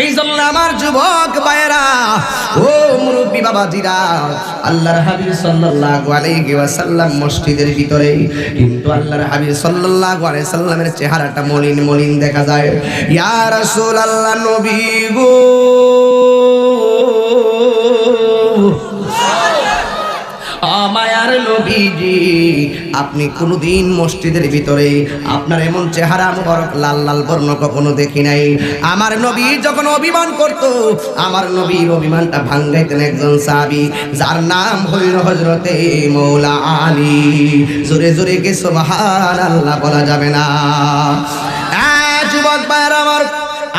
এই জন্য আমার যুবক ভাইয়েরা, ও মুরব্বী বাবাজিরা, আল্লাহর হাবিব সাল্লাল্লাহু আলাইহি ওয়াসাল্লাম মসজিদের ভিতরে, কিন্তু আল্লাহর হাবিব সাল্লাল্লাহু আলাইহি সাল্লামের চেহারাটা মলিন মলিন দেখা যায়। ইয়া রাসূলুল্লাহ নবী গো। আমায়ার নবীজি আপনি কোনোদিন মসজিদের ভিতরে আপনার এমন চেহারা, মুবারক, লাল লাল বর্ণ কখনো দেখি নাই। আমার নবী যখন অভিমান করত, আমার নবীর অভিমানটা ভাঙ্গাইতেন একজন সাহাবী, যার নাম হইল হজরতে মৌলা আলী। জোরে জোরে কে সুবহান আল্লাহ বলা যাবে না। ভাইয়ের আমার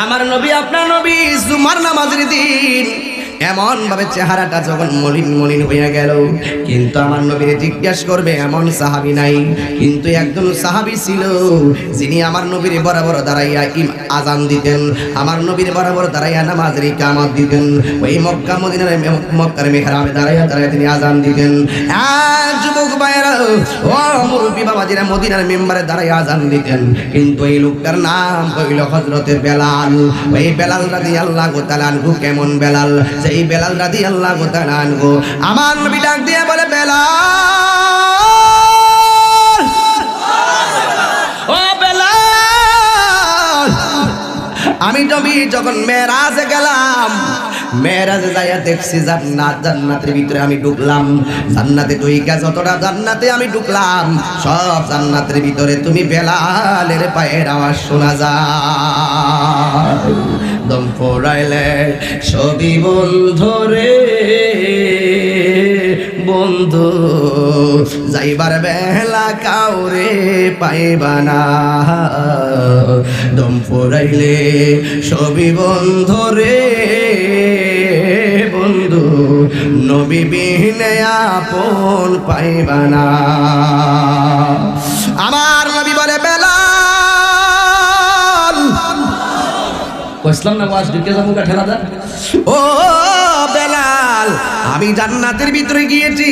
আমার নবী, আপনার নবী, জুমার নামাজের দিন এমন ভাবে চেহারাটা যখন মলিন মলিন হইয়া গেল, কিন্তু আমার নবীর জিজ্ঞেস করবে, এমন সাহাবি নাই? কিন্তু একজন সাহাবি ছিল, যিনি আমার নবীর বরাবর দাঁড়াইয়া আজান দিতেন। আমার নবীর বরাবর দাঁড়াইয়া নামাজের কামাত দিতেন। ওই মক্কা মদিনার মক্কার মেহরাবে দাঁড়াইয়া দাঁড়াইয়া তিনি আজান দিতেন। যুবক ভাইয়েরা, ও মুরব্বী বাবাজিরা মদিনার মেম্বারে দাঁড়াইয়া আজান দিতেন। কিন্তু এই লোকটার নাম হইল হজরতে বেলাল। ওই বেলাল রাদি আল্লাহ গোতালানহু কেমন বেলাল? সেই বেলাল রাদি আল্লাহ গোতালানহু আমার নবী ডাক দিয়ে বলে, বেলাল! ও বেলাল! আমি নবী যখন মেরাজে গেলাম, মেরাজে যাইয়া দেখছি জান্নাত, জান্নাতের ভিতরে আমি ঢুকলাম। জান্নাতে ঢুইকা যতটা জান্নাতে আমি ঢুকলাম, সব জান্নাতের ভিতরে তুমি বেলালের পায়ের আওয়াজ শোনা যায়। দম ফোরাইলে সবই বন্ধরে বন্ধু, যাইবার বেলা কাউরে পাইবা না। দম ফুরাইলে সবই বন্ধরে বন্ধু, নবী বিহীনে আপন পাইবা না। আমার কইসলাম না ওয়াজ ঢুকে যাব ঠেলা দা ও বেলাল, আমি জান্নাতের ভিতরে গিয়েছি।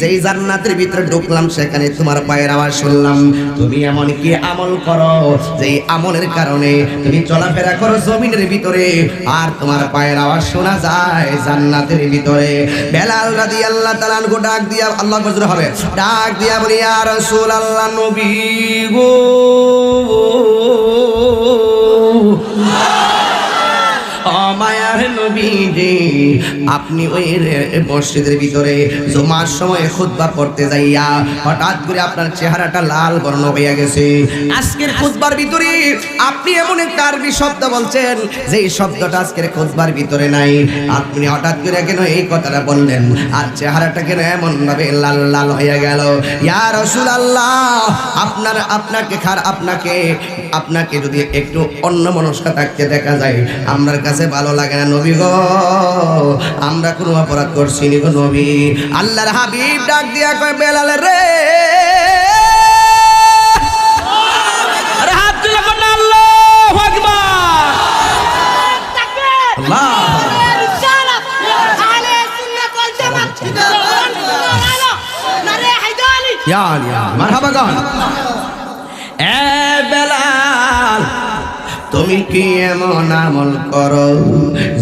যেই জান্নাতের ভিতরে ঢুকলাম, সেখানে তোমার পায়ের আওয়াজ শুনলাম। তুমি এমন কি আমল করো, যেই আমলের কারণে তুমি চলাফেরা করো জমিনের ভিতরে, আর তোমার পায়ের আওয়াজ শোনা যায় জান্নাতের ভিতরে। বেলাল রাদি আল্লাহ তালান গো ডাক দিয়া, আল্লাহ গজর হবে, ডাক দিয়া বলি আর রাসূল আল্লাহ নবী গো। মায়ার নবীজি আপনি ওই মসজিদের ভিতরে জমার সময় খুতবা পড়তে যাইয়া হঠাৎ করে আপনার চেহারাটা লাল বর্ণ হইয়া গেছে। আজকের খুতবার ভিতরে আপনি এমন একটা আরবি শব্দ বলছেন যে শব্দটা আজকের খুতবার ভিতরে নাই। আপনি হঠাৎ করে কেন এই কথাটা বললেন? আর চেহারাটা কেন এমন ভাবে লাল লাল হইয়া গেল? ইয়া রাসূলুল্লাহ, আপনার, আপনাকে খার, আপনাকে আপনাকে যদি একটু অন্য মনস্কা থাকতে দেখা যায়, আমার কাছে ভালো লাগে না নবী গো। আমরা কোনো অপরাধ করছি নি গো নবী। আল্লাহর হাবিব ডাক দিয়া কয় বেলাল রে। মারহাবা গান এ বেলাল তুমি কি এমন আমল করো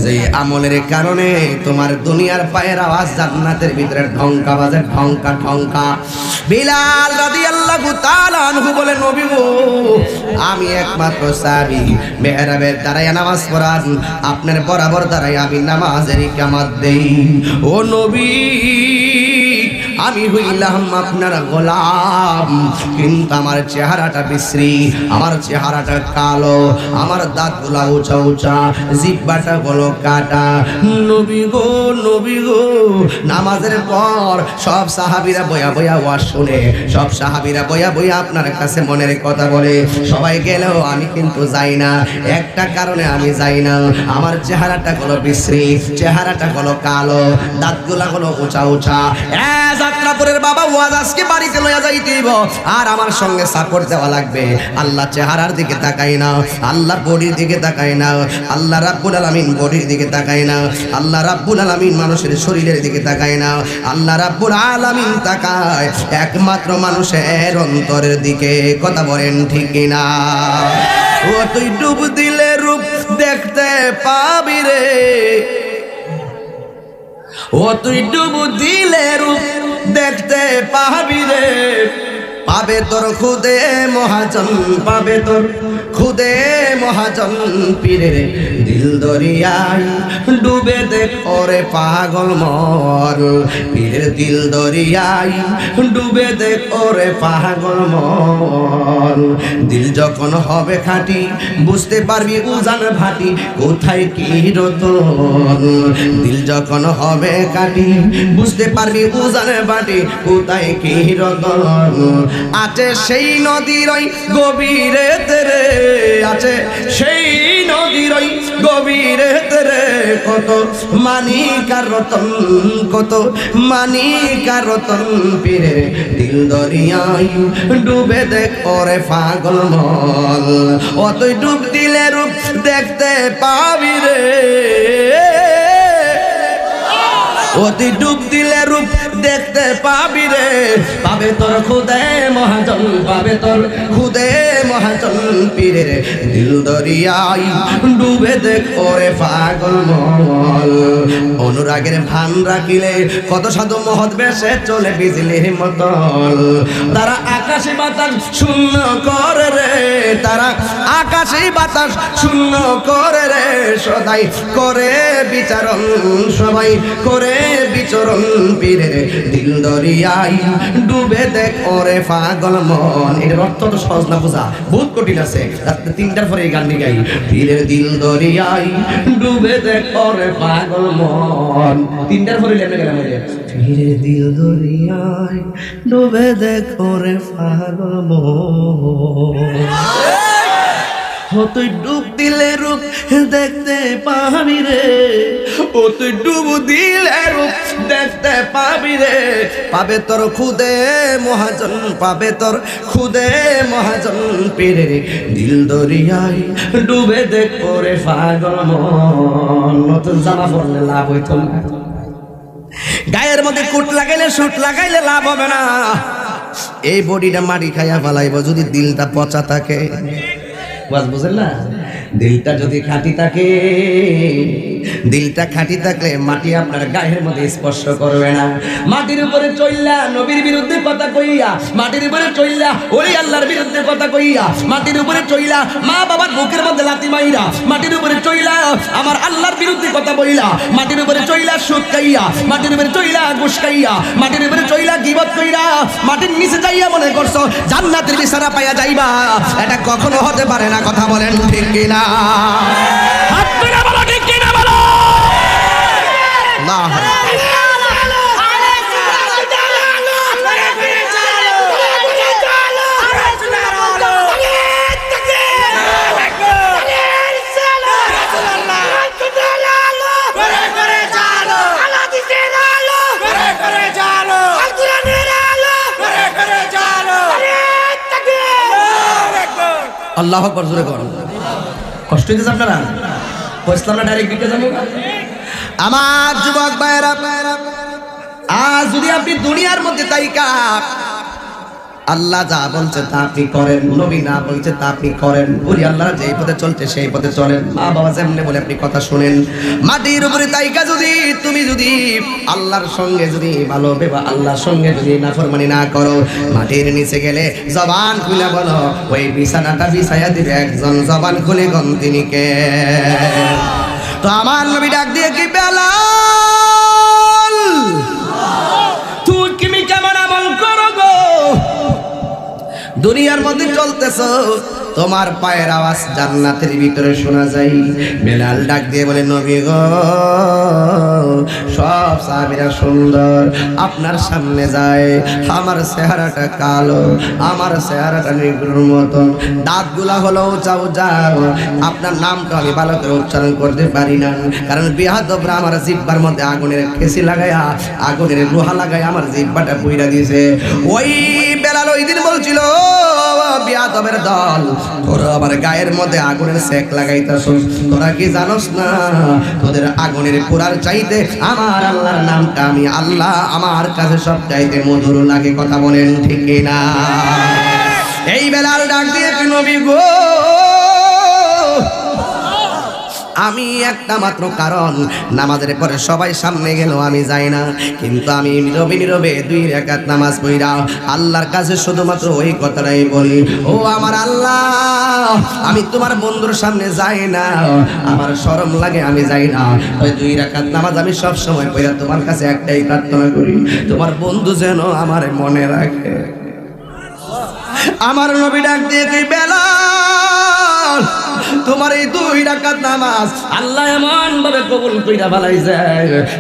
যে আমলের কারণে তোমার দুনিয়ার পায়ের আওয়াজ জান্নাতের ভিতরে ঢঙ্কা বাজে ঢঙ্কা ঢঙ্কা বিলাল রাদিয়াল্লাহু তাআলা আনহু বলে নবী আমি একমাত্র সাহাবী। মেহরাবের দাঁড়ায় নামাজ পড়ান, আপনার বরাবর দাঁড়ায় আমি নামাজের কামাত দেই। ও নবী আমি হইলাম আপনার গোলাম। কিন্তু আমার চেহারাটা বিশ্রী, আমার চেহারাটা কালো, আমার দাঁতগুলা উঁচা উঁচা, জিব্বাটা গলো কাটা। নবী গো নবী গো, নামাজের পর সব সাহাবিরা বয়া বয়া ওয়াজ শুনে, সব সাহাবিরা বয়া বয়া আপনার কাছে মনের কথা বলে। সবাই গেলেও আমি কিন্তু যাই না। একটা কারণে আমি যাই না। আমার চেহারাটা হলো বিশ্রী, চেহারাটা হলো কালো, দাঁতগুলা হলো উঁচা উঁচা। যাত্রাপুরের বাবা ওয়াজ আজকে বাড়িতে লইয়া যাইতেইব। আর আমার সঙ্গে সাপোর্ট দেওয়া লাগবে। আল্লাহ চেহারার দিকে তাকাই না আল্লাহ বডির দিকে তাকাই না আল্লাহ রাব্বুল আলামিন বডির দিকে তাকাই না আল্লাহ রাব্বুল আলামিন মানুষের শরীরের দিকে তাকায় না আল্লাহ রাব্বুল আলামিন তাকায়। একমাত্র মানুষের অন্তরের দিকে। কথা বলেন ঠিক না ও তুই ডুব দিলে রূপ দেখতে পাবি রে। ও তুই ডুবু দিলে রূপ দেখতে পাবি রে। পাবে তোর খুদে মহাজন পাবে তোর খুদে মহাজন পীরে দিল দরিয়ায় ডুবে দেখ ওরে পাগল মর। পীরের দিল দরিয়ায় ডুবে দেখ ওরে পাগল মর। দিল যখন হবে খাঁটি, বুঝতে পারবি উজান ভাটি কোথায় কি রতন। দিল যখন হবে কাটি বুঝতে পারবি উজান ভাটি কোথায় কি রতন। আছে সেই নদীর গভীরে তেরে আছে, সেই নদীর ওই গভীরে তেরে কত? মানিকার রতন কত? মানিকার রতন পীরে দিল দরিয়ায় ডুবে দেখ ওরে পাগল মল। অতই ডুব দিলে রূপ দেখতে পাবি রে। অতি ডুব দিলে রূপ দেখতে পাবি রে। পাবে তোর খুদে মহাজন, পাবে তোর খুদে মহাজন পীরে দিল দরিয়াই। ডুবে দেখ ওরে পাগল মল অনুরাগের ভান রাখিলে কত সাধু মহৎ বেশে চলে বিজলির মতল। তারা আকাশে বাতাস শূন্য করে রে, তারা আকাশে বাতাস শূন্য করে রে। সদাই করে বিচারণ, সবাই করে বিচরণ পীরে দিল দরিয়াই, ডুবে দেখ ওরে পাগল মন। এটার অর্থ তো সহজ না বোঝা, বহুত কঠিন আছে। রাত্রে তিনটার পরে এই গানটি গাই। পীরের দিল দরিয়াই, ডুবে দেখ ওরে পাগল মন। তিনটার পরে লেনে গেলাম। পীরের দিল দরিয়াই, ডুবে দেখ ওরে পাগল মন। ও তুই ডুব দিলে রূপ দেখতে পাবি রে। ও তুই ডুব দিলে রূপ দেখতে পাবি রে। পাবে তোর খুদে মহাজন, পাবে তোর খুদে মহাজন পেরে দিল দরিয়াই ডুবে দেখ ওরে পাগল মন। নতুন জামা পরলে লাভ হইতো না। গায়ের মধ্যে কুট লাগাইলে শুট লাগাইলে লাভ হবে না। এই বডিটা মাটি খাইয়া ফেলাইব, যদি দিলটা পচা থাকে। বাস বুঝলেন না? দিলটা যদি খাঁটি থাকে দিলটা খাঁটি থাকলে মাটি আপনার গায়ের মধ্যে স্পর্শ করবে না। মাটির উপরে চইলা নবীর বিরুদ্ধে কথা কইয়া, মাটির উপরে চইলা ওলি আল্লাহর বিরুদ্ধে কথা কইয়া, মাটির উপরে চইলা মা বাবার বুকের মধ্যে লাতি মাইরা, মাটির উপরে চইলা আমার আল্লাহর বিরুদ্ধে কথা বইলা, মাটির উপরে চইলা সুদ খাইয়া, মাটির উপরে চইলা ঘুষ খাইয়া, মাটির উপরে চইলা গিবত কইরা, মাটির নিচে যাইয়া মনে করছ, জান্নাতের বিছানা পাইয়া যাইবা। এটা কখনো হতে পারে না, কথা বলেন ঠিক কিনা হাত তুলে বলো ঠিক কিনা বলো আল্লাহ। আল্লাহ কষ্ট হইতেছে আপনারা? বসলাম না ডাইরেক্ট দিতে যাব। আমার যুবক ভাইরা আজ যদি আপনি দুনিয়ার মধ্যে তাইকা আল্লাহ যা বলছে তা আপনি করেন, নবী না বলছে তা আপনি করেন, বুড়ি আল্লাহ যেই পথে চলছে সেই পথে চলেন। মা বাবা যেমনি বলে আপনি কথা শুনেন। মাটির উপরে তাইকা যদি, তুমি যদি আল্লাহর সঙ্গে যদি ভালো বেবা আল্লাহর সঙ্গে যদি নাফরমানি না করো, মাটির নিচে গেলে জবান খুলে বলো, ওই বিছানাটা বিছাইয়া দিবে একজন জবান খুলে গন তিনি কে তো আমার নবী ডাক দিয়ে কি বেলাল? তুমি কেমন আমল করো গো? দুনিয়ার মধ্যে চলতেছ। তোমার পায়ের আওয়াজ জান্নাতের ভিতরে শোনা যায়। বেলাল ডাক দিয়ে বলে, নবী গো, সব সাহাবীরা সুন্দর, আপনার সামনে যায়। আমার চেহারাটা কালো, আমার চেহারাটা নিগুলোর মতো দাঁতগুলা হলো উঁচা উঁচা। আপনার নামটা আমি ভালো করে উচ্চারণ করতে পারি না। কারণ বিহাদবরা আমার জিব্বার মধ্যে আগুনের খেসি লাগাইয়া আগুনের লোহা লাগাই আমার জিব্বাটা পুইরা দিয়েছে। ওই বেলাল ওই দিন বলছিল বিয়াদবের দল। তোরা গায়ের মধ্যে আগুনের তোরা কি জানোস না? তোদের আগুনের চাইতে আমার আল্লাহর নামটা আমি আল্লাহ। আমার কাছে সব চাইতে মধুর লাগে কথা বলেন ঠিক না এই বেলাল ডাক দিয়ে নবী গো? আমি একটা মাত্র কারণ। নামাজের পরে সবাই সামনে গেল, আমি যাই না। কিন্তু আমি নীরবে নীরবে দুই রেখাত নামাজ পড়া আল্লাহর কাছে শুধুমাত্র ওই কথাটাই বলি, ও আমার আল্লাহ, আমি তোমার বন্ধুর সামনে যাই না। আমার শরম লাগে, আমি যাই না। ওই দুই রেখাত নামাজ আমি সব সময় পড়া তোমার কাছে একটাই প্রার্থনা করি, তোমার বন্ধু যেন আমার মনে রাখে। আমার নবী ডাক দিয়ে তুই বেলাল তোমার এই দুই রাকাত নামাজ আল্লাহ এমন ভাবে কবুল কইরা বালাইছে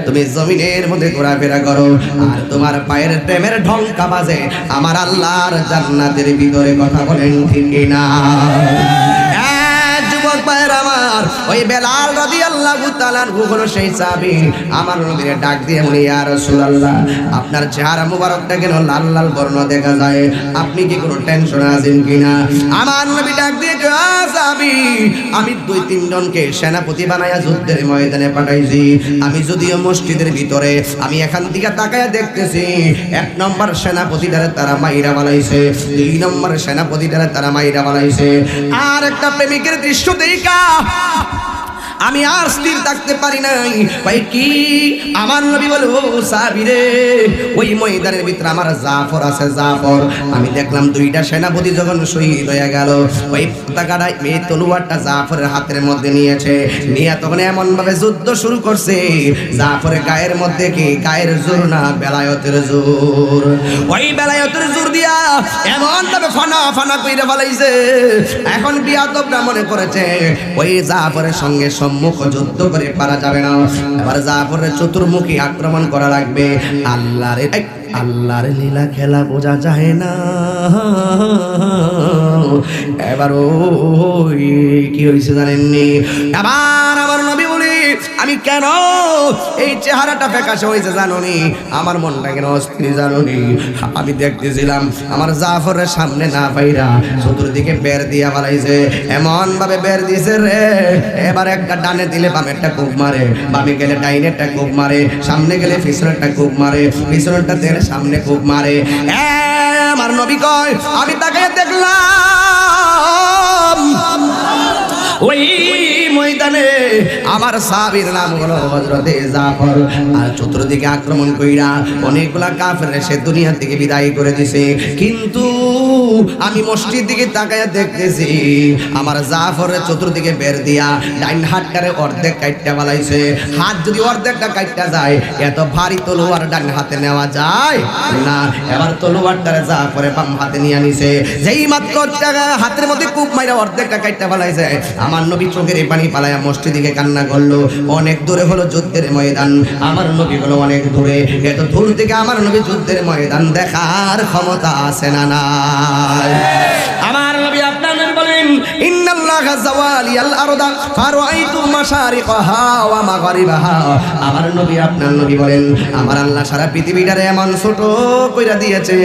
তুমি জমিনের মধ্যে ঘোরাফেরা করো, আর তোমার পায়ের প্রেমের ঢংকা বাজে। আমার আল্লাহর জান্নাতের ভিতরে কথা বলেন, ঠিক না যুবক পায়ের আমার, ওই বেলাল রাদিয়াল্লাহু তাআলার হলো সেই চাবি আমার নবীর ডাক দিয়ে বলি, ইয়া রাসূলুল্লাহ, আপনার চেহারা মুবারকটা কেন লাল লাল বর্ণ দেখা যায়? আপনি কি কোনো টেনশন আছেন কিনা? আমার নবী ডাক দিয়ে চাবি আমি দুই তিনজনকে সেনাপতি বানায়া যুদ্ধের ময়দানে পাঠাইছি। আমি যদিও মসজিদের ভিতরে, আমি এখান থেকে তাকায়া দেখতেছি, এক নম্বর সেনাপতিটারে তারা মাইরা বানাইছে দুই নম্বর সেনাপতিটারে তারা মাইরা বানাইছে আর একটা প্রেমিকের দৃশ্য দেখা। আমি আর স্থির থাকতে পারি নাই। ভাই, কি? আমার নবী বলে সাবিরে ওই ময়দানের ভিতরে আমার জাফর আছে, জাফর। আমি দেখলাম দুইটা সেনাপতি যখন শহীদ হয়ে গেল। ওই পতাকাটা এই তলুয়ারটা জাফরের হাতের মধ্যে নিয়েছে। নিয়ে তখন এমন ভাবে যুদ্ধ শুরু করছে। জাফরের গায়ের মধ্যে কি? গায়ের জোর না? বেলায়তের জোর। ওই বেলায়তের জোর দিয়া এমন ভাবে ফানা ফানা কইরে ফেলাইছে। এখন বিয়াদবরা মনে করেছে, ওই জাফরের সঙ্গে সম্মুখ যুদ্ধ করে পারা যাবে না। এবার জাফরের চতুর্মুখী আক্রমণ করা লাগবে। আল্লাহর আল্লাহর লীলা খেলা বোঝা যায় না। এবার ওই কি হয়েছে জানেননি? এবার আমি কেন এই চেহারাটা ফেকাশে হয়েছে জানোনি? আমার মনটা কেন অস্থির জানোনি। আমি দেখতেছিলাম আমার জাফরের সামনে না পাইরা চতুর্দিকে বের দিয়া বানাইছে। এমন ভাবে বের দিয়েছে রে। এবার একটা ডানে দিলে বামে একটা কুপ মারে, বামে গেলে ডাইনে একটা কুপ মারে, সামনে গেলে পিছনে একটা কুপ মারে, পিছনেরটা দিলে সামনে কুপ মারে। আমার নবী কয়, আমি তাকে দেখলাম। ওই ময়দানে আমার সাবির নাম হলো হজরতে জাফর। আর চতুর্দিকে আক্রমণ কইরা অনেকগুলা কাফের সে দুনিয়া থেকে বিদায় করে দিছে। কিন্তু আমি মসজিদ দিকে তাকায়া দেখতেছি, আমার জাফরের চতুর্দিকে বের দিয়া ডাইন হাতটারে অর্ধেক কাইটটা বালাইছে। হাত যদি অর্ধেকটা কাইটটা যায়, এত ভারী তলোয়ার ডান হাতে নেওয়া যায় না। এবার তলোয়ারটারে জাফরে বাম হাতে নিয়ে নিছে যেই মাত্র হাতের মধ্যে কূপ মাইরা অর্ধেকটা কাইটটা বালাইছে, আমার নবী চোখের পানি পালায়া মসজিদিকে কান্না করল। অনেক দূরে হলো যুদ্ধের ময়দান। আমার নবী হলো অনেক দূরে। এত দূর থেকে আমার নবী যুদ্ধের ময়দান দেখার ক্ষমতা আছে না না আমার নবী বলেন আরদা ফারাইতু ওয়া আমার নবী, আপনার নবী বলেন, আমার আল্লাহ সারা পৃথিবীটারে এমন ছোট কইরা দিয়েছে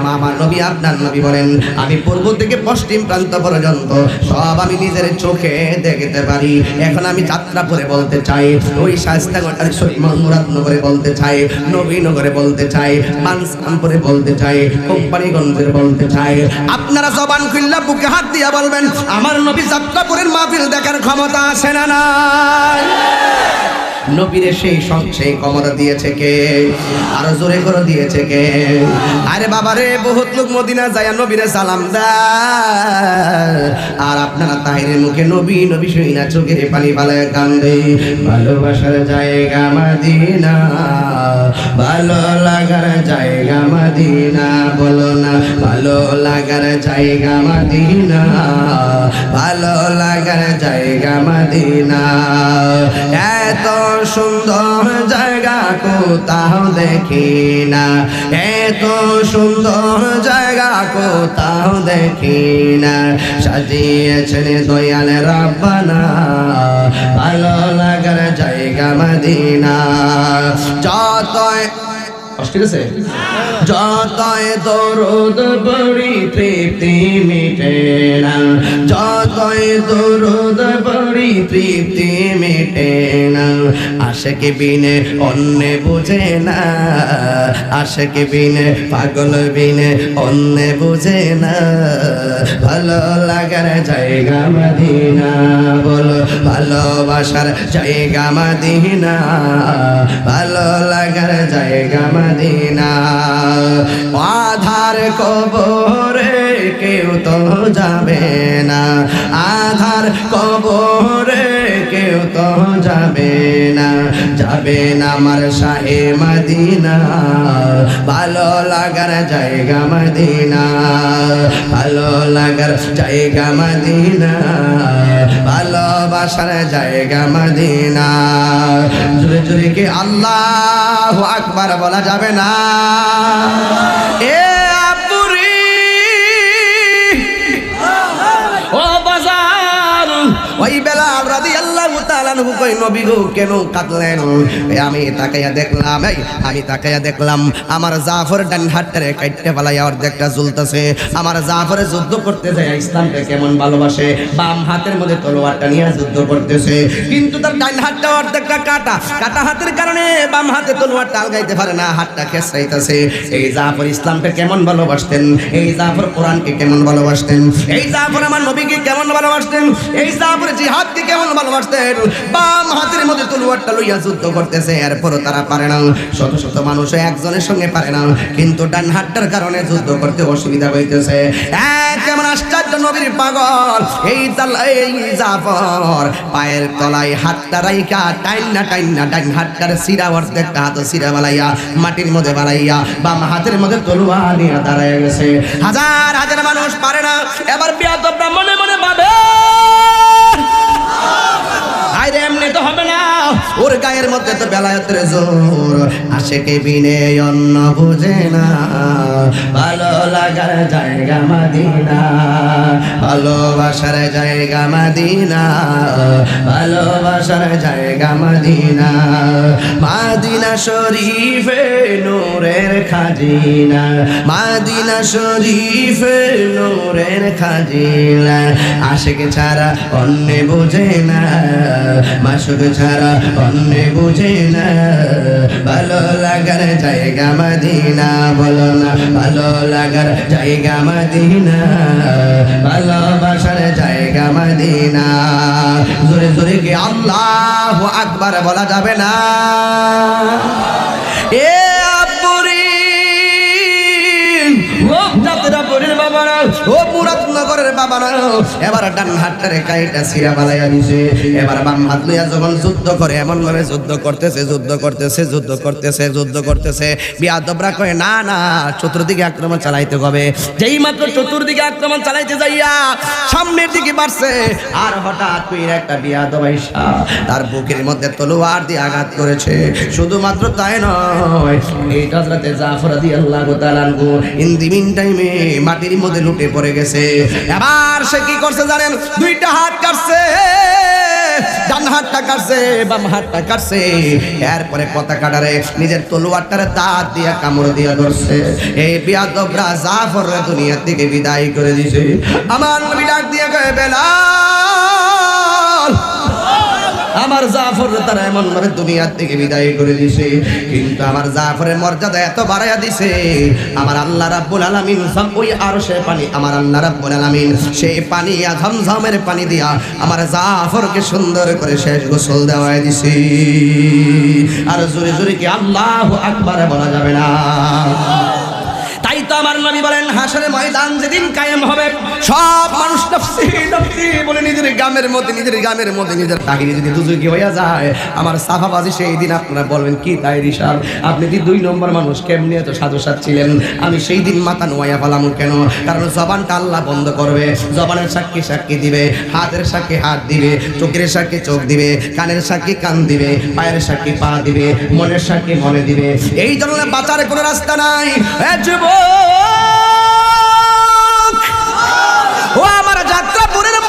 আমার নবী, আপনার নবী বলেন, আমি পূর্ব থেকে পশ্চিম প্রান্ত পর্যন্ত সব আমি নিজের চোখে দেখতে পারি। এখন আমি যাত্রা করে বলতে চাই, ওই শাস্তাগড় মুরাদনগরে বলতে চাই নবীনগরে বলতে চাই মানসামপুরে বলতে চাই, কোম্পানিগঞ্জের বলতে চাই। আপনারা জবান খুললা, বুকে হাত দিয়া বলবেন আমার নবী যাত্রাপুরের মাহফিল দেখার ক্ষমতা আসে না নবীরে সেই সেই ক্ষমতা দিয়েছে কে? আরও জোরে করে দিয়েছে কে? আরে বাবা রে বহুত লোক মদিনা যায় নবীরে সালাম দেয়। আর আপনারা তাহিরের মুখে নবী নবী শুইনা চোখের পানি পালায় কান্দে। ভালোবাসার জায়গা মাদিনা, ভালো লাগার জায়গা মাদিনা, বলো না, ভালো লাগার জায়গা মাদিনা, ভালো লাগার জায়গা মাদিনা। এত সুন্দর জায়গা কোথাও দেখি না। এত সুন্দর জায়গা কোথাও দেখি না। সাজিয়েছেন দয়াল রাব্বানা, ভালো লাগার জায়গা মদিনা। যত ঠিক আছে? পড়ি, তৃপ্তি মিটে না। যতই দরুদ পড়ি, তৃপ্তি মিটে না। আশেকে বিনে অন্য বুঝে না। আশেকে বিনে পাগল বিনে অন্য বুঝে না। ভালো লাগার জায়গা মদিনা, বলো ভালোবাসার জায়গা মদিনা। ভালো লাগার জায়গা মদিনা আধার কবরে কেউ তো যাবে না। আধার কবরে কেউ তো যাবে না। যাবে না আমার শাহে মদিনা। ভালো লাগার জায়গা মদিনা। ভালো লাগার জায়গা মদিনা। ভালোবাসার জায়গা মদিনা। জুড়ে জুড়ে কি আল্লাহ আকবার বলা যাবে না। ওই বেলা তাআলাহু কেমন ভালোবাসে? বাম হাতের মধ্যে হাতটা অর্ধেকটা কাটা। এই জাফর ইসলামকে কেমন ভালোবাসতেন? এই জাফর কোরআনকে কেমন ভালোবাসতেন? এই জাফর আমার নবীকে কেমন ভালোবাসতেন? এই জাফর জিহাদকে কেমন ভালোবাসতেন? বাম হাতের মধ্যে তলোয়ারটা লইয়া যুদ্ধ করতেছে, এরপরও তারা পারে না। শত শত মানুষ একজনের সঙ্গে পারে না, কিন্তু ডান হাতটার কারণে যুদ্ধ করতে অসুবিধা হইতেছে। কেমন আশ্চর্য নবীর পাগল, এই এই জাফর। পায়ের তলায় হাতটা রাইকা টাইনা টাইনা ডান হাতটার সিরা অর্ধেকটা হাত সিরা বালাইয়া, মাটির মধ্যে বালাইয়া, বাম হাতের মধ্যে তলোয়ার নিয়ে দাঁড়ায় গেছে। হাজার হাজার মানুষ পারে না, এবার বিয়াদবরা মনে মনে ভাবে। আরে এমনি তো হবে না। ওর গায়ের মধ্যে তো বেলায়তের জোর। আশেকে বিনে অন্য বুঝে না। ভালো লাগার জায়গা মাদিনা। ভালোবাসার জায়গা মাদিনা। ভালোবাসার জায়গা মাদিনা। মাদিনা শরীফে নূরের খাজিনা। মাদিনা শরীফে নূরের খাজিনা। আশেকে ছাড়া অন্য বোঝে না। মাসুক ছাড়া অন্য বুঝে না। ভালো লাগার জায়গা মদিনা, বলো না, ভালো লাগার জায়গা মদিনা। ভালোবাসার জায়গা মদিনা। জোরে জোরে কি আল্লাহ আকবার বলা যাবে না। এ ও যাত্রাপুরের বাবারা, ও এবার ডান কাইটা সিরা দিছে। এবার বাম হাত লইয়া যখন যুদ্ধ করে এমন ভাবে যুদ্ধ করতেছে যুদ্ধ করতেছে যুদ্ধ করতেছে যুদ্ধ করতেছে। বিয়াদবরা কয়, না না, চতুর্দিকে আক্রমণ চালাইতে হবে। যেই মাত্র চতুর্দিকে আক্রমণ চালাইতে যাইয়া সামনের দিকে বাড়ছে, আর হঠাৎ একটা তার বুকের মধ্যে তলোয়ার দিয়ে আঘাত করেছে। শুধুমাত্র তাই নয়, এই ইন দি মিন টাইমে মাটির মধ্যে লুটে পড়ে গেছে। এবার সে কি করছে জানেন? দুইটা হাত কাটছে, ডান হাতটা কাটছে, বাম হাতটা কাটছে। এরপরে পতাকাটারে নিজের তলোয়ারটারে দাঁত দিয়া কামড় দিয়া ধরছে। এই বিয়াদবরা জাফর দুনিয়া থেকে বিদায় করে দিছে। আমার নবী ডাক দিয়ে কয়ে বেলাল আমার জাফর তারা এমন ভাবে দুনিয়ার থেকে বিদায় করে দিছে, কিন্তু আমার জাফরের মর্যাদা এত বাড়াইয়া দিছে, আমার আল্লাহ রাব্বুল আলামিন ওই আর সে পানি, আমার আল্লাহ রাব্বুল আলামিন সেই পানি ঝমঝমের পানি দিয়া আমার জাফরকে সুন্দর করে শেষ গোসল দেওয়ায় দিছে। আর জোরে জোরে কি আল্লাহ আকবার বলা যাবে না। তো আমার নবী বলেন হাসরে ময়দান যেদিন কায়েম হবে, সব মানুষ নফসি নফসি বলে নিজের গ্রামের মধ্যে, নিজের গ্রামের মধ্যে নিজের তাহিরি যদি দুজুকি হইয়া যায়, আমার সাফাবাজি সেই দিন আপনারা বলবেন, কি তাই রিসাব আপনি কি দুই নম্বর মানুষ? কেমনি এত সাধু ছিলেন আমি সেই দিন মাথা নোয়া পালাম কেন? কারণ জবানটা আল্লাহ বন্ধ করবে, জবানের সাক্ষী সাক্ষী দিবে, হাতের সাক্ষী হাত দিবে, চোখের সাক্ষী চোখ দিবে, কানের সাক্ষী কান দিবে, পায়ের সাক্ষী পা দিবে, মনের সাক্ষী মনে দিবে। এই জন্য বাঁচার কোনো রাস্তা নাই। এ ও আমার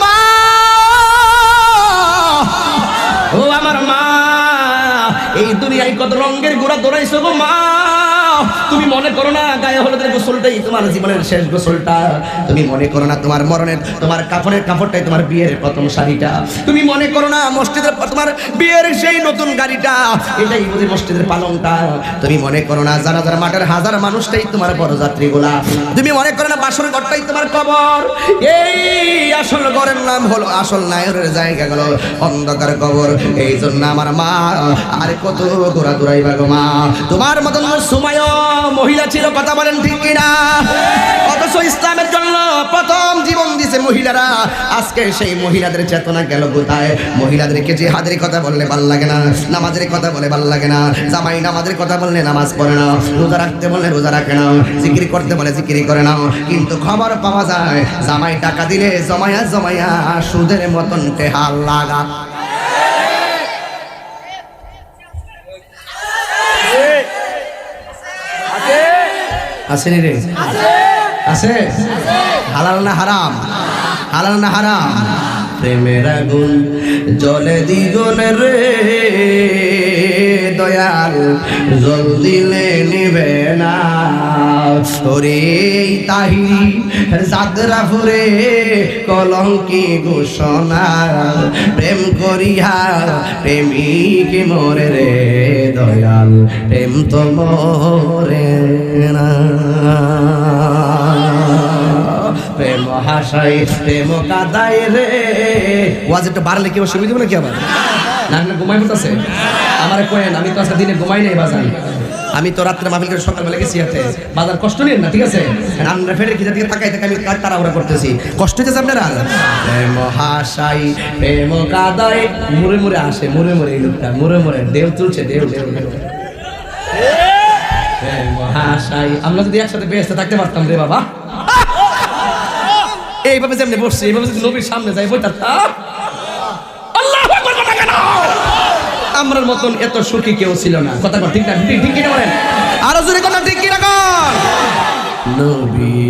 মা। ও আমার মা। এই দুনিয়ায় কত রঙের গোড়া দৌড়াইছো গো মা। তুমি মনে করো না, গায়ে হলুদের গোসলটাই তোমার জীবনের শেষ গোসলটা? তুমি মনে করো না তোমার মরণের, তোমার কাফনের কাপড়টাই তোমার বিয়ের প্রথম শাড়িটা? তুমি মনে করো না মসজিদের, তোমার বিয়ের সেই নতুন গাড়িটা? এটাই বুঝি মসজিদের পালনটা তুমি মনে করো না যারা যারা মাঠের হাজার মানুষটাই তোমার বড় যাত্রী গোলা তুমি মনে করো না বাসর ঘরটাই তোমার কবর? এই আসল ঘরের নাম হলো আসল নায়রের জায়গা গেল অন্ধকার কবর। এই জন্য আমার মা, আর কত ঘোরা দৌড়াইবা গো মা, তোমার মতন সময় মহিলা ছিল, কথা বলেন ঠিক কিনা? অথচ ইসলামের জন্য প্রথম জীবন দিছে মহিলারা। আজকে সেই মহিলাদের চেতনা গেল কোথায়? মহিলাদেরকে জিহাদের কথা বললে ভালো লাগে না, নামাজের কথা বলে ভালো লাগে না, জামাই নামাজের কথা বললে নামাজ পড়ে না, রোজা রাখতে বললে রোজা রাখে না, জিকির করতে বলে জিকির করে না। কিন্তু খবর পাওয়া যায়, জামাই টাকা দিলে জমায়া জমায়া সুদের মতন টেহাল লাগা। আসেনি রে আছে? হালাল না হারাম? হালাল না হারাম? প্রেমের আগুন জলে দ্বিগুণ রে। দয়াল জল দিলে নিবে না। ওরে তাহি জাদরা ফুরে কলঙ্কি ঘোষণা। প্রেম করিয়া প্রেমিক মরে রে, দয়াল, প্রেম তো মরে না। রে। ওয়াজ একটু বাড়লে কি অসুবিধা হবে নাকি আবার না ঘুমাই আমার কোয়েন আমি তো আজকে দিনে ঘুমাই নাই বাজান আমি তো রাত্রে মাহফিল করে সকালবেলা গেছি হাতে বাজার কষ্ট নিন না ঠিক আছে? আমরা ফেরে কি দিকে তাকাই তাকাই আমি তাড়াহুড়া করতেছি। কষ্ট হচ্ছে আপনারা? প্রেম হাসাই প্রেম কাদাই মুড়ে মুড়ে আসে মুড়ে মুড়ে লোকটা মুড়ে মুড়ে। দেও তুলছে দেও দেও দেও আমরা যদি একসাথে বেহেস্তে থাকতে পারতাম রে বাবা। এইভাবে যেমনি বসছি, এইভাবে যদি নবীর সামনে যাই বই থাকতাম আল্লাহ আমরার মতন এত সুখী কেউ ছিল না। কথা ঠিক না? ঠিক ঠিক কিনা বলেন? আরও জোরে কথা ঠিক কিনা কর নবী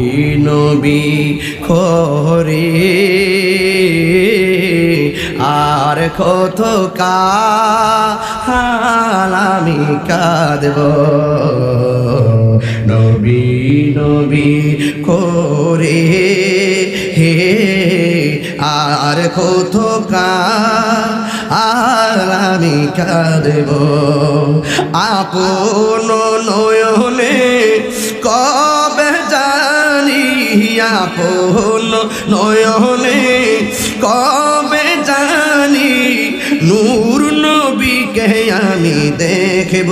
নবী, খরে, আর কত কাল আমি কাঁদব? নবী করে। হে, আর কত আর আমি কাঁদব? আপন নয়নে কবে জানি, আপন নয়নে কবে আমি দেখব।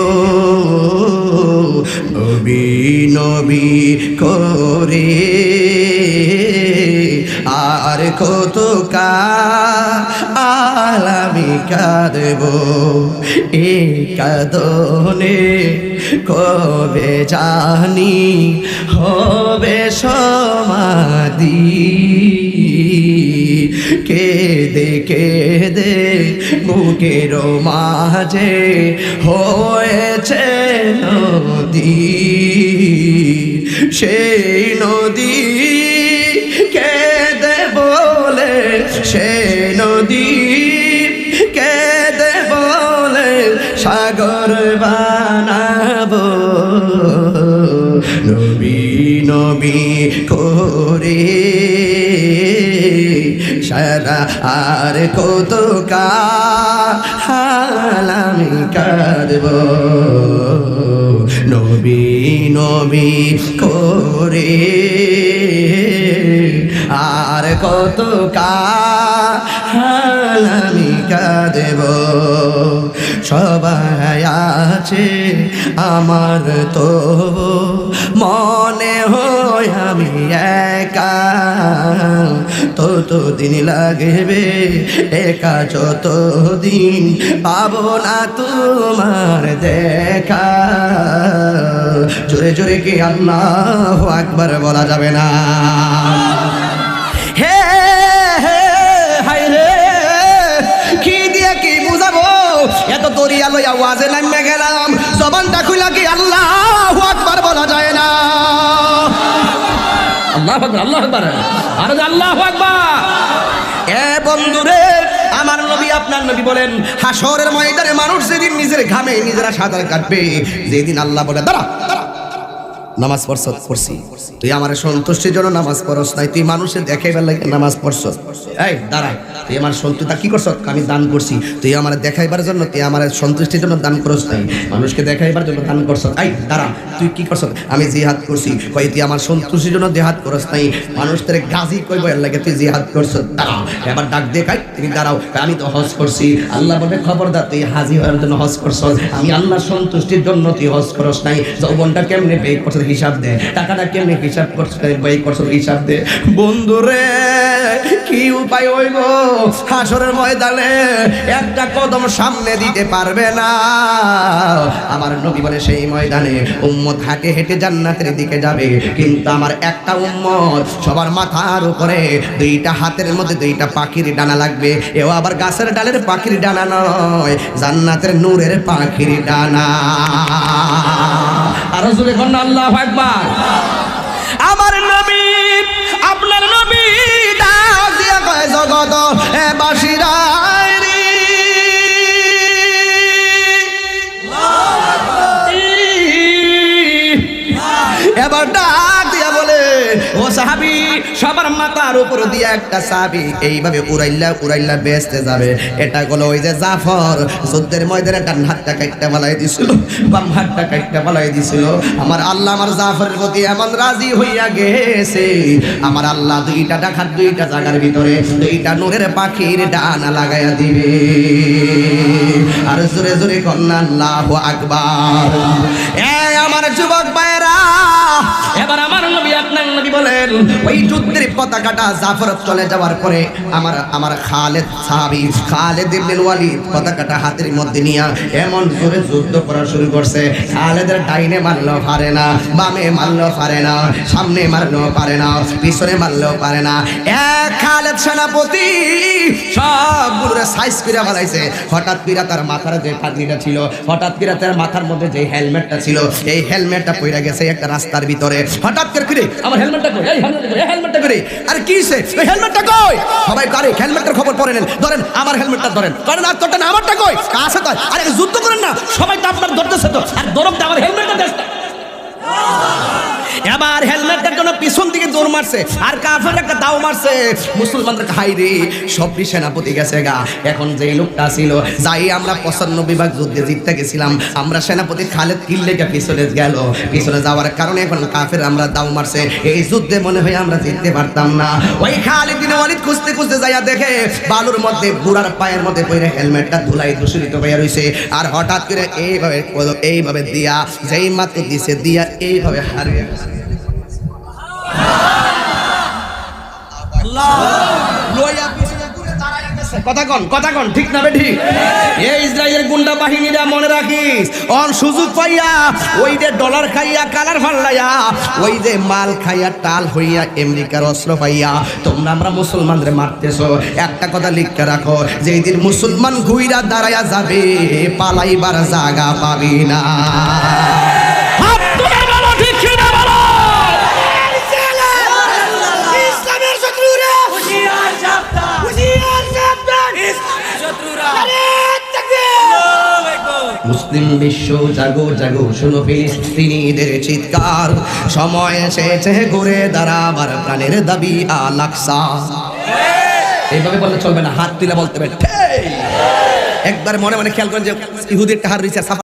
নবী নবী করে। আর কত কাল আমি কাঁদব। এ কাদনে কবে জানি হবে সমাধি। কেদে কেদে বুকের মাঝে হয়েছে নদী। সেই নদী কেদে বলে, সেই নদী কেদে বলে, সাগর বানাবো। নবী নবী সারা আর কত আমি কাঁদব নবী নবী করে আর কত কাল আমি কাঁদব। সবাই আছে আমার তো। মনে হয় আমি একা। ততদিন লাগবে, একা যতদিন পাবো না তোমার দেখা। জোরে জোরে কি আল্লাহ একবার বলা যাবে না। এত দরিয়া লইয়া ওয়াজে নামে গেলাম। জবানটা খুলা কি আল্লাহ আকবার বলা যায় না। আল্লাহ আকবার আল্লাহ আকবার। আর আল্লাহ আকবার। এ বন্ধুরে আমার নবী আপনার নবী বলেন হাসরের ময়দানে মানুষ যেদিন নিজের ঘামে নিজেরা সাঁতার কাটবে যেদিন আল্লাহ বলে দাঁড়া দাঁড়া নামাজ পড়ছ পড়ছি। তুই আমার সন্তুষ্টির জন্য নামাজ পড়স নাই তুই মানুষের দেখাইবার লাগে নামাজ পড়ছ। এই দাঁড়া। তুই আমার সন্তু তা কি করছ? আমি দান করছি। তুই আমার দেখাইবার জন্য তুই আমার সন্তুষ্টির জন্য দান করস নাই। মানুষকে দেখাইবার জন্য দান করছ তাই দাঁড়া, তুই কি করছ? আমি জিহাদ করছি। কই তুই আমার সন্তুষ্টির জন্য জিহাদ করস নাই। মানুষ গাজী কইব, এর লাগে তুই জিহাদ করছ। দাঁড়া, এবার ডাক দিয়ে খাই তুমি দাঁড়াও আমি তো হজ করছি। আল্লাহ বলে, খবরদার, তুই হাজি হওয়ার জন্য হজ করছ। আমি আল্লাহ সন্তুষ্টির জন্য তুই হজ করস নাই। যৌবনটা কেমনে ব্যয় করছ, হিসাব দে। টাকাটা কেমনে হিসাব করছ ব্যয় করছ, হিসাব দে। বন্ধুরে, কি উপায় হইব? হাসরের ময়দানে একটা কদম সামনে দিতে পারবে না। আমার নবী বলে, সেই ময়দানে উম্মত হাঁটে হেঁটে জান্নাতের দিকে যাবে। কিন্তু আমার একটা উম্মত, সবার মাথার উপরে দুইটা হাতের মধ্যে দুইটা পাখির ডানা লাগবে। এও আবার গাছের ডালের পাখির ডানা নয়, জান্নাতের নূরের পাখির ডানা। আর আল্লাহ আমার নবী, আপনার নবী জগত এ বাসিরায় রে। এবার ডাক ও সাহাবি, সবার মাথার উপর দিয়ে একটা সাহাবি এইভাবে উড়াইল্লা উড়াইল্লা বেচতে যাবে। এটা হলো ওই যে জাফর, যুদ্ধের ময়দানে ডান হাতটা কাটতে বালাই দিছিল, বাম হাতটা কাটতে বালাই দিছিল। আমার আল্লাহ আমার জাফরের প্রতি এমন রাজি হইয়া গেছে। আমার আল্লাহ দুইটা ডাকার দুইটা জায়গার ভিতরে, দুইটা নূরের পাখির ডানা লাগাইয়া দিবে। আর জোরে জোরে কন্যা, আল্লাহ আকবার। আমার যুবক ভাইরা এবার আমার নবী আপনার নবী বলেন, ওই যুদ্ধের পতাকাটা জাফর চলে যাওয়ার পরে আমার আমার খালেদ সাহাবি, খালেদ ইবনে ওয়ালিদ পতাকাটা হাতের মধ্যে নিয়ে এমন জোরে যুদ্ধ করা শুরু করছে। খালেদের ডাইনে মারলো পারে না, বামে মারলো পারে না, সামনে মারলো পারে না, পিছনে মারলেও পারে না। এক খালেদ সেনাপতি সবগুলোরে সাইজ করে বানাইছে হঠাৎ করে তার মাথার যে পাগড়িটা ছিল, হঠাৎ করে তার মাথার মধ্যে যে হেলমেটটা ছিল এই হেলমেটটা পইরা গেছে একটা রাস্তার ভিতরে। হঠাৎ করে করে আমার হেলমেটটা কই? এই হেলমেটটা কই? হেলমেটটা করে আর কি সে এই হেলমেটটা কই? সবাই করে? হেলমেটের খবর পড়ে নেন। ধরেন আমার হেলমেটটা ধরেন। করেন আর তোরটা না, আমারটা কই? কাছে তো। আরে যুদ্ধ করেন না। সবাই তো আপনার ধরতেছে তো। আর দরবটা আমার হেলমেটটা দেশ এবার হেলমেটটার জন্য পিছন দিকে দৌড় মারছে, আর কাফের একটা দাও মারছে। মুসলমানদের হাই রে সবটি সেনাপতি গেছে গা। এখন যেই লোকটা ছিল, যাই আমরা পঁচান্ন বিভাগ যুদ্ধে জিততে গেছিলাম, আমরা সেনাপতি খালেদ কিল্লেকে পিছনে গেল। পিছনে যাওয়ার কারণে এখন কাফের আমরা দাও মারছে। এই যুদ্ধে মনে হয় আমরা জিততে পারতাম না। ওই খালিদ বিন ওয়ালিদ খুঁজতে খুঁজতে যাইয়া দেখে, বালুর মধ্যে, বুড়ার পায়ের মধ্যে পড়ে হেলমেটটা ধুলাই দূষিত হয়ে রয়েছে আর হঠাৎ করে এইভাবে এইভাবে দিয়া, যেই মাত্র দিছে দিয়া, এইভাবে হারিয়ে গেছে কথা কন কথা কন, ঠিক ঠিক গুন্ডা মনে রাখিস, অন সুযোগ পাইয়া ওই যে ডলার খাইয়া, কালার ওই যে মাল খাইয়া টাল তোমরা আমরা একটা কথা লিখতে রাখো যেই মুসলমান ঘুইরা দাঁড়াইয়া যাবে, পালাইবার জায়গা পাবি না। মুসলিম বিশ্ব জাগো জাগো, শুনো ফিলিস্তিনিদের চিৎকার। সময় এসেছে ঘুরে দাঁড়াবার প্রাণের দাবি আলাকসা এইভাবে বললে চলবে না, হাত তুলে বলতে হবে একবার মনে মনে খেয়াল করেন যে ইহুদির টাহার রয়েছে